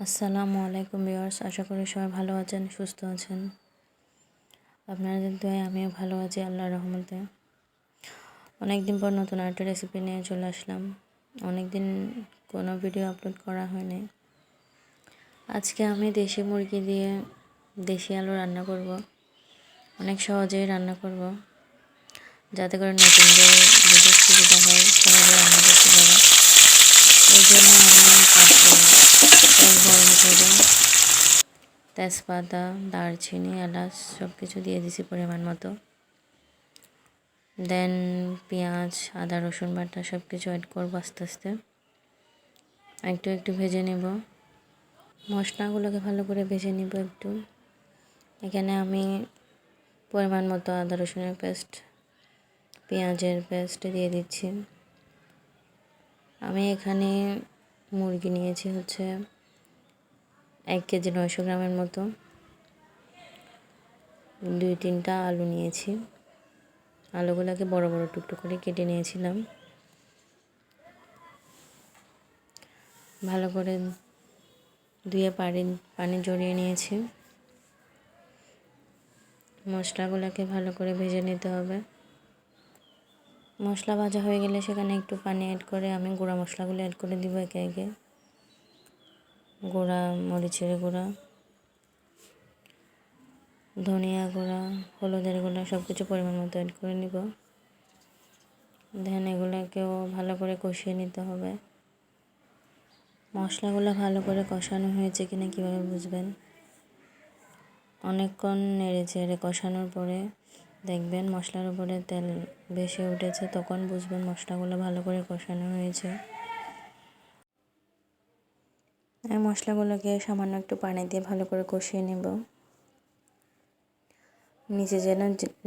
আসসালামু আলাইকুম ভিউয়ার্স, আশা করি সবাই ভালো আছেন, সুস্থ আছেন। আপনাদের দোয়ায় আমিও ভালো আছি, আল্লাহর রহমতে। অনেক দিন পর নতুন আরেকটা রেসিপি নিয়ে চলে আসলাম। অনেক দিন কোনো ভিডিও আপলোড করা হয়নি। আজকে আমি দেশি মুরগি দিয়ে দেশি আলু রান্না করব। অনেক সহজেই রান্না করব। যাতে করে নতুনদের সুবিধা হয় সহজে রান্না করতে পারে এই জন্য আমি তেল গরম করে তেজপাতা, দারচিনি, এলাচ সব কিছু দিয়ে দিছি পরিমাণ মতো। দেন পেঁয়াজ, আদা, রসুন বাটা সব কিছু অ্যাড করব আস্তে আস্তে। একটু একটু ভেজে নেব। মশলাগুলোকে ভালো করে ভেজে নিব একটু। এখানে আমি পরিমাণ মতো আদা, রসুনের পেস্ট, পেঁয়াজের পেস্ট দিয়ে দিচ্ছি। আমি এখানে মুরগি নিয়েছি হচ্ছে এক কেজি নয়শো গ্রামের মতো। দুই, তিনটা আলু নিয়েছি। আলুগুলোকে বড় বড় টুকটুক করে কেটে নিয়েছিলাম। ভালো করে ধুয়ে পানি পানি জড়িয়ে নিয়েছি। মশলাগুলোকে ভালো করে ভেজে নিতে হবে। মশলা ভাজা হয়ে গেলে সেখানে একটু পানি অ্যাড করে আমি গুঁড়া মশলাগুলো অ্যাড করে দিব একে একে। গুঁড়া, মরিচের গুঁড়া, ধনিয়া গুঁড়া, হলুদের গুঁড়া সব কিছু পরিমাণ মতো অ্যাড করে নিব। দেন এগুলোকেও ভালো করে কষিয়ে নিতে হবে। মশলাগুলো ভালো করে কষানো হয়েছে কিনা কীভাবে বুঝবেন? অনেকক্ষণ নেড়ে চেড়ে কষানোর পরে দেখবেন মশলার উপরে তেল বেশি উঠেছে, তখন বুঝবেন মশলাগুলো ভালো করে কষানো হয়েছে। এই মশলাগুলোকে সামান্য একটু পানি দিয়ে ভালো করে কষিয়ে নেব। নিচে যেন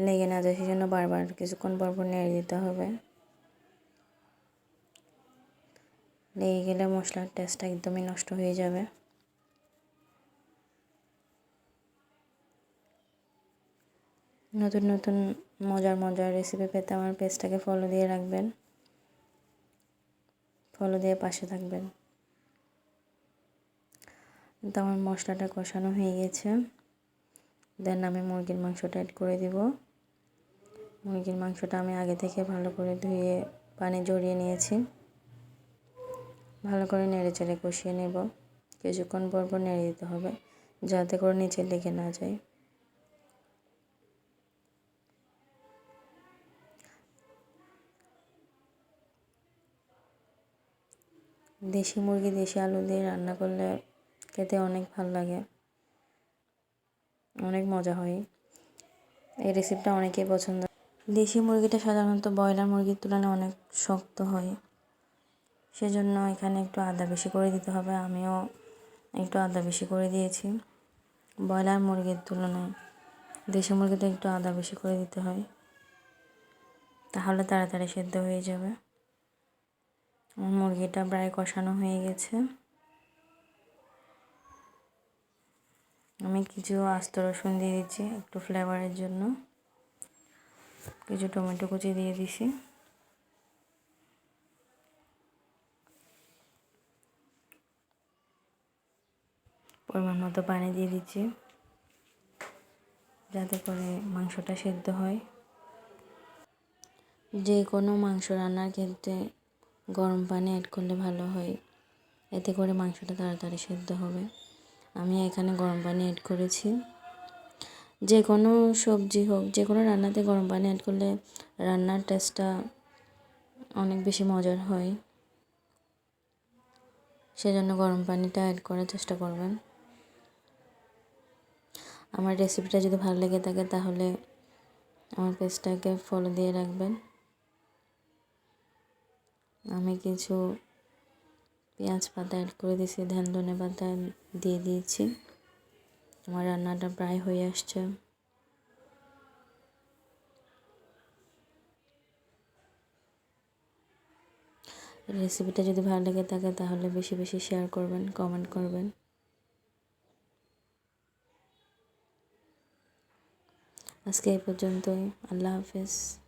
লেগে না যায়, সেজন্য বারবার কিছুক্ষণ পর পর নেড়ে দিতে হবে। লেগে গেলে মশলার টেস্টটা একদমই নষ্ট হয়ে যাবে। নতুন নতুন মজার মজার রেসিপি পেতে আমার পেজটাকে ফলো দিয়ে রাখবেন। ফলো দিয়ে পাশে থাকবেন। তো আমার মশলাটা কষানো হয়ে গেছে। দেন আমি মুরগির মাংসটা অ্যাড করে দিব। মুরগির মাংসটা আমি আগে থেকে ভালো করে ধুয়ে, পানি জড়িয়ে নিয়েছি। ভালো করে নেড়ে চেড়ে কষিয়ে নেব। কিছুক্ষণ পর পর নেড়ে দিতে হবে, যাতে করে নিচে লেগে না যায়। দেশি মুরগি, দেশি আলু দিয়ে রান্না করলে খেতে অনেক ভালো লাগে। অনেক মজা হয়। এই রেসিপিটা অনেকেই পছন্দ দেশি মুরগিটা সাধারণত ব্রয়লার মুরগির তুলনায় অনেক শক্ত হয়। সেজন্য এখানে একটু আদা বেশি করে দিতে হবে। আমিও একটু আদা বেশি করে দিয়েছি। ব্রয়লার মুরগির তুলনায় দেশি মুরগিতে একটু আদা বেশি করে দিতে হয়। তাহলে তাড়াতাড়ি সেদ্ধ হয়ে যাবে। মুরগিটা প্রায় কষানো হয়ে গেছে। আমি কিছু আস্ত রসুন দিয়ে দিচ্ছি, একটু ফ্লেভারের জন্য। কিছু টমেটো কুচি দিয়ে দিছি। পরিমাণ মতো পানি দিয়ে দিচ্ছি, যাতে করে মাংসটা সেদ্ধ হয়। যে কোনো মাংস রান্নার ক্ষেত্রে গরম পানি অ্যাড করলে ভালো হয়। এতে করে মাংসটা তাড়াতাড়ি সেদ্ধ হবে। আমি এখানে গরম পানি অ্যাড করেছি। যে কোনো সবজি হোক, যে কোনো রান্নাতে গরম পানি অ্যাড করলে রান্নার টেস্টটা অনেক বেশি মজার হয়। সেজন্য গরম পানিটা অ্যাড করার চেষ্টা করবেন। আমার রেসিপিটা যদি ভালো লেগে থাকে, তাহলে আমার পেজটাকে ফলো দিয়ে রাখবেন। আমি কিছু পেঁয়াজ পাতা অ্যাড করে দিয়েছি ধ্যান ধনে পাতা দিয়ে দিয়েছি। আমার রান্নাটা প্রায় হয়ে আসছে। রেসিপিটা যদি ভালো লেগে থাকে তাহলে বেশি বেশি শেয়ার করবেন কমেন্ট করবেন। আজকে এই পর্যন্তই। আল্লাহ হাফেজ।